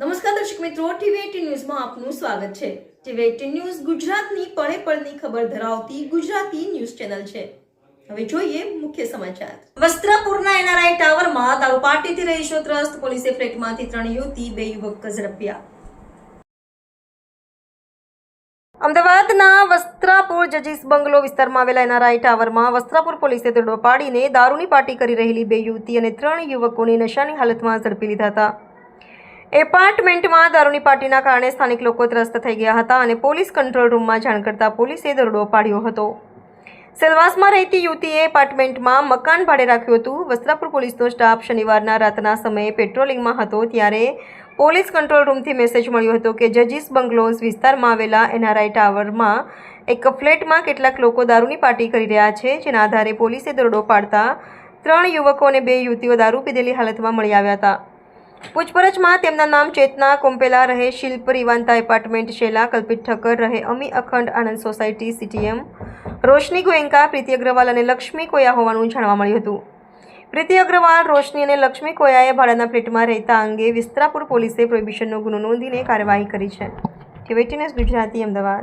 નમસ્કાર દર્શક મિત્રો, ટીવી ન્યૂઝમાં આપનું સ્વાગત છે. ટીવી એટીન ન્યૂઝ ગુજરાતની પળે પળની ખબર ધરાવતી ગુજરાતી ન્યૂઝ ચેનલ છે. હવે જોઈએ મુખ્ય સમાચાર. વસ્ત્રાપુરના એનઆરઆઈ ટાવરમાં દારૂ પાર્ટીથી રહીશો ત્રસ્ત? પોલીસે ફ્લેટમાંથી ત્રણ યુવતી, બે યુવક ઝડપ્યા અમદાવાદના વસ્ત્રાપુર જજીસ બંગલો વિસ્તારમાં આવેલા એનઆરઆઈ ટાવરમાં વસ્ત્રાપુર પોલીસે દરોડો પાડીને દારૂની પાર્ટી કરી રહેલી બે યુવતી અને ત્રણ યુવકોને નશાની હાલતમાં ઝડપી લીધા હતા. એપાર્ટમેન્ટમાં દારૂની પાર્ટીના કારણે સ્થાનિક લોકો ત્રસ્ત થઈ ગયા હતા અને પોલીસ કંટ્રોલ રૂમમાં જાણ કરતા પોલીસે દરોડો પાડ્યો હતો. સેલવાસમાં રહેતી યુવતીએ એપાર્ટમેન્ટમાં મકાન ભાડે રાખ્યું હતું. વસ્ત્રાપુર પોલીસનો સ્ટાફ શનિવારના રાતના સમયે પેટ્રોલિંગમાં હતો ત્યારે પોલીસ કંટ્રોલ રૂમથી મેસેજ મળ્યો હતો કે જજીસ બંગલોઝ વિસ્તારમાં આવેલા એનઆરઆઈ ટાવરમાં એક ફ્લેટમાં કેટલાક લોકો દારૂની પાર્ટી કરી રહ્યા છે, જેના આધારે પોલીસે દરોડો પાડતા ત્રણ યુવકો અને બે યુવતીઓ દારૂ પીધેલી હાલતમાં મળી આવ્યા હતા. પૂછપરછમાં તેમના નામ ચેતના કોમ્પેલા રહે, શિલ્પ રીવાંતા એપાર્ટમેન્ટ શેલા, કલ્પિત ઠક્કર રહે, અમી અખંડ આનંદ સોસાયટી, સીટીએમ, રોશની ગોયંકા, પ્રીતિ અગ્રવાલ અને લક્ષ્મી કોયા હોવાનું જાણવા મળ્યું હતું. પ્રીતિ અગ્રવાલ, રોશની અને લક્ષ્મી કોયાએ ભાડાના ફ્લેટમાં રહેતા અંગે વિસ્તરાપુર પોલીસે પ્રોહિબિશનનો ગુનો નોંધીને કાર્યવાહી કરી છે. ટીવીટીનેસ ગુજરાતી, અમદાવાદ.